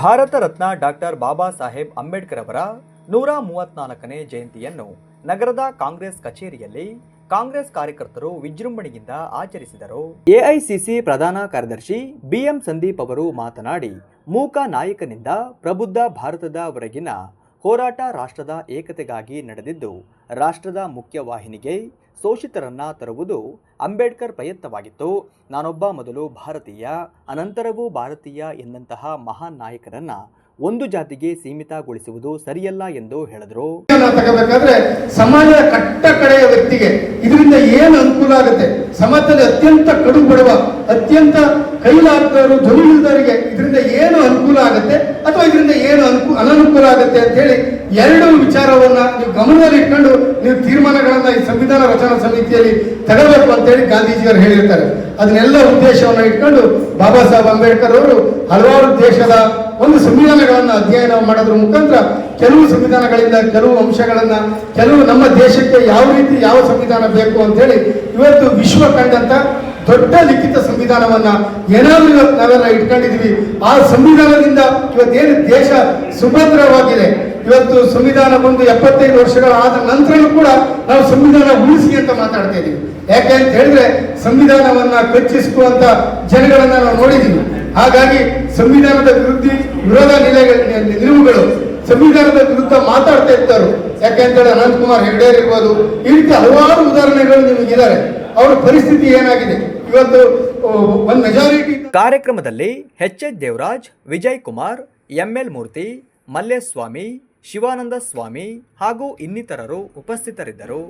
Bharat Ratna doctor Baba Saheb Ambedkar ಅವರ ನೂರ ಮೂವತ್ನಾಲ್ಕನೇ ಜಯಂತಿಯನ್ನು ನಗರದ ಕಾಂಗ್ರೆಸ್ ಕಚೇರಿಯಲ್ಲಿ ಕಾಂಗ್ರೆಸ್ ಕಾರ್ಯಕರ್ತರು ವಿಜೃಂಭಣೆಯಿಂದ ಆಚರಿಸಿದರು. ಎಐಸಿಸಿ ಪ್ರಧಾನ ಕಾರ್ಯದರ್ಶಿ ಬಿಎಂ ಸಂದೀಪ್ ಅವರು ಮಾತನಾಡಿ, ಮೂಕ ನಾಯಕನಿಂದ ಪ್ರಬುದ್ಧ ಭಾರತದವರೆಗಿನ ಹೋರಾಟ ರಾಷ್ಟ್ರದ ಏಕತೆಗಾಗಿ ನಡೆದಿದ್ದು, ರಾಷ್ಟ್ರದ ಮುಖ್ಯವಾಹಿನಿಗೆ ಶೋಷಿತರನ್ನ ತರುವುದು ಅಂಬೇಡ್ಕರ್ ಪ್ರಯತ್ನವಾಗಿತ್ತು ನಾನೊಬ್ಬ ಮೊದಲು ಭಾರತೀಯ, ಅನಂತರವೂ ಭಾರತೀಯ ಎಂದಂತಹ ಮಹಾನ್ ನಾಯಕರನ್ನ ಒಂದು ಜಾತಿಗೆ ಸೀಮಿತಗೊಳಿಸುವುದು ಸರಿಯಲ್ಲ ಎಂದು ಹೇಳಿದರು. ಸಮಾಜದ ಕಟ್ಟ ಕಡೆಯ ವ್ಯಕ್ತಿಗೆ ಇದರಿಂದ ಏನು ಅನುಕೂಲ ಆಗುತ್ತೆ? ಸಮಾಜದಲ್ಲಿ ಅತ್ಯಂತ ಕಡು ಬಡವ ಅತ್ಯಂತ ಕೈಲಾಗದವರು ಧ್ವನಿ ಇದರಿಂದ ಏನು ಅನುಕೂಲ ಆಗುತ್ತೆ? ಅಥವಾ ಇದರಿಂದ ಏನು ಅನುಕೂಲ ಅನನುಕೂಲ ಆಗುತ್ತೆ ಅಂತ ಹೇಳಿ ಎರಡು ವಿಚಾರವನ್ನ ನೀವು ಗಮನದಲ್ಲಿ ಇಟ್ಕೊಂಡು ನೀವು ತೀರ್ಮಾನಗಳನ್ನ ಈ ಸಂವಿಧಾನ ರಚನಾ ಸಮಿತಿಯಲ್ಲಿ ತಗೋಬೇಕು ಅಂತ ಹೇಳಿ ಗಾಂಧೀಜಿಯವರು ಹೇಳಿರ್ತಾರೆ. ಅದನ್ನೆಲ್ಲ ಉದ್ದೇಶವನ್ನು ಇಟ್ಕೊಂಡು ಬಾಬಾ ಸಾಹೇಬ್ ಅಂಬೇಡ್ಕರ್ ಅವರು ಹಲವಾರು ದೇಶದ ಒಂದು ಸಂವಿಧಾನಗಳನ್ನು ಅಧ್ಯಯನ ಮಾಡೋದ್ರ ಮುಖಾಂತರ ಕೆಲವು ಸಂವಿಧಾನಗಳಿಂದ ಕೆಲವು ಅಂಶಗಳನ್ನ ಕೆಲವು ನಮ್ಮ ದೇಶಕ್ಕೆ ಯಾವ ರೀತಿ ಯಾವ ಸಂವಿಧಾನ ಬೇಕು ಅಂತ ಹೇಳಿ ಇವತ್ತು ವಿಶ್ವ ಕಂಡಂತ ದೊಡ್ಡ ಲಿಖಿತ ಸಂವಿಧಾನವನ್ನ ಏನಾದ್ರೂ ಇವತ್ತು ನಾವೆಲ್ಲ ಇಟ್ಕೊಂಡಿದೀವಿ. ಆ ಸಂವಿಧಾನದಿಂದ ಇವತ್ತೇನು ದೇಶ ಸುಭದ್ರವಾಗಿದೆ. ಇವತ್ತು ಸಂವಿಧಾನ ಬಂದು ಎಪ್ಪತ್ತೈದು ವರ್ಷಗಳ ಆದ ನಂತರನೂ ಕೂಡ ನಾವು ಸಂವಿಧಾನ ಉಳಿಸಿ ಅಂತ ಮಾತಾಡ್ತಾ ಇದೀವಿ. ಯಾಕೆ ಅಂತ ಹೇಳಿದ್ರೆ ಸಂವಿಧಾನವನ್ನ ಕಚ್ಚಿಸುವಂತ ಜನಗಳನ್ನ ನಾವು ನೋಡಿದೀವಿ. ಹಾಗಾಗಿ ಸಂವಿಧಾನದ ವಿರುದ್ಧ ವಿರೋಧ ನಿಲೆಗಳ ನಿಲುವುಗಳು ಸಂವಿಧಾನದ ವಿರುದ್ಧ ಮಾತಾಡ್ತಾ ಇರ್ತಾರೆ ಯಾಕೆ ಅಂತ ಹೇಳಿ ಅನಂತಕುಮಾರ್ ಹೆಗಡೆ ಇರ್ಬೋದು, ಈ ರೀತಿ ಹಲವಾರು ಉದಾಹರಣೆಗಳು ನಿಮಗಿದ್ದಾರೆ ಅವರ ಪರಿಸ್ಥಿತಿ ಏನಾಗಿದೆ? ಇವತ್ತು ಒಂದು ಮೆಜಾರಿಟಿ ಕಾರ್ಯಕ್ರಮದಲ್ಲಿ H H Devaraj, Vijay Kumar ML Murthy Malleswamy Shivananda Swamy ಹಾಗೂ ಇನ್ನಿತರರು ಉಪಸ್ಥಿತರಿದ್ದರು.